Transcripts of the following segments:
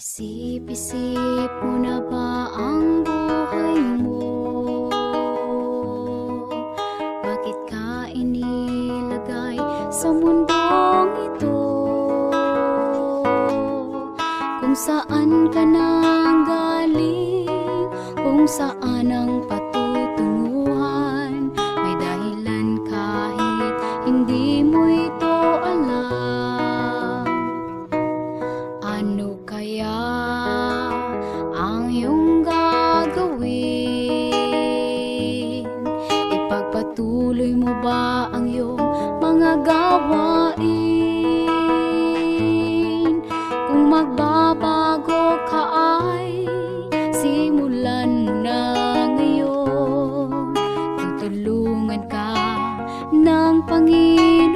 Isip-isip mo na ba ang buhay mo? Bakit ka inilagay sa mundong ito? Kung saan ka nang galing, kung saan ang patutunguhan, gawain? Kung magbabago ka ay simulan mo na ngayon. Tutulungan ka ng Panginoon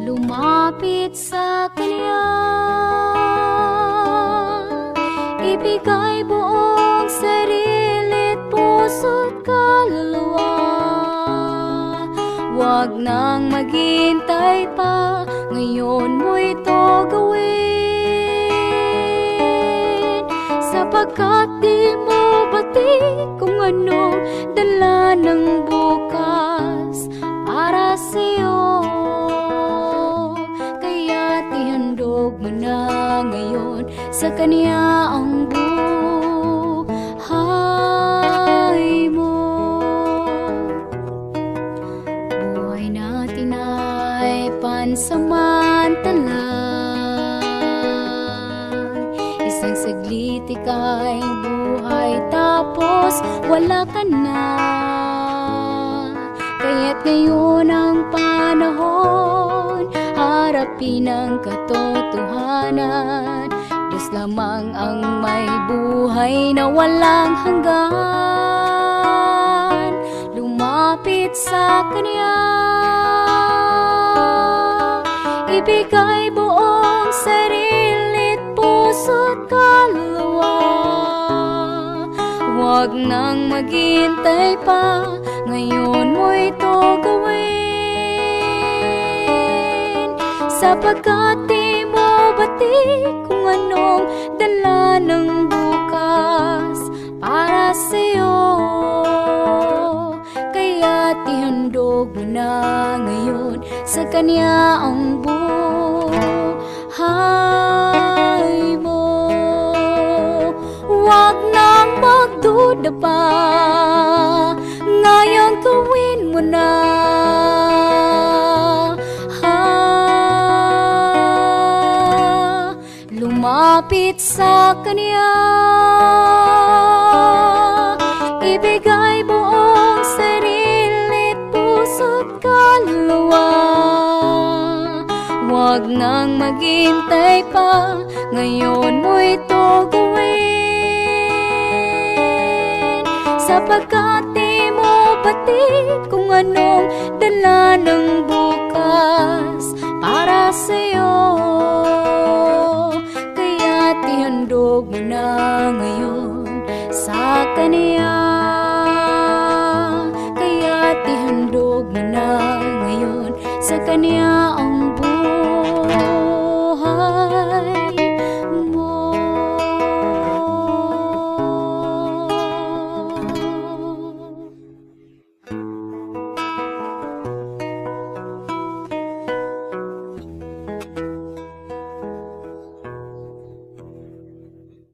lumapit sa Kanya. Ibigay buong Huwag nang maghintay pa, ngayon mo ito gawin. Sapagkat di mo bati kung anong dala ng bukas para sa'yo. Kaya't ihandog mo na ngayon sa Kanya ang pansamantala. Isang saglit ika'y buhay tapos wala ka na. Kaya't ngayon ang panahon Harapin ang katotohanan. Diyos lamang ang may buhay na walang hanggan. Lumapit sa Kanya Ibigay buong sarilit, puso't kaluluwa. Huwag nang maghintay pa, ngayon mo ito gawin Sapagkat di mo bati kung anong dala ng bukas ihandog mo na ngayon. Sa Kanya ang buhay mo. Huwag nang magduda pa. Ngayon gawin mo na. Ha, Lumapit sa Kanya Huwag nang maghintay pa. Ngayon mo ito gawin Sapagkat di mo batid Kung anong dala ng bukas Para sa'yo.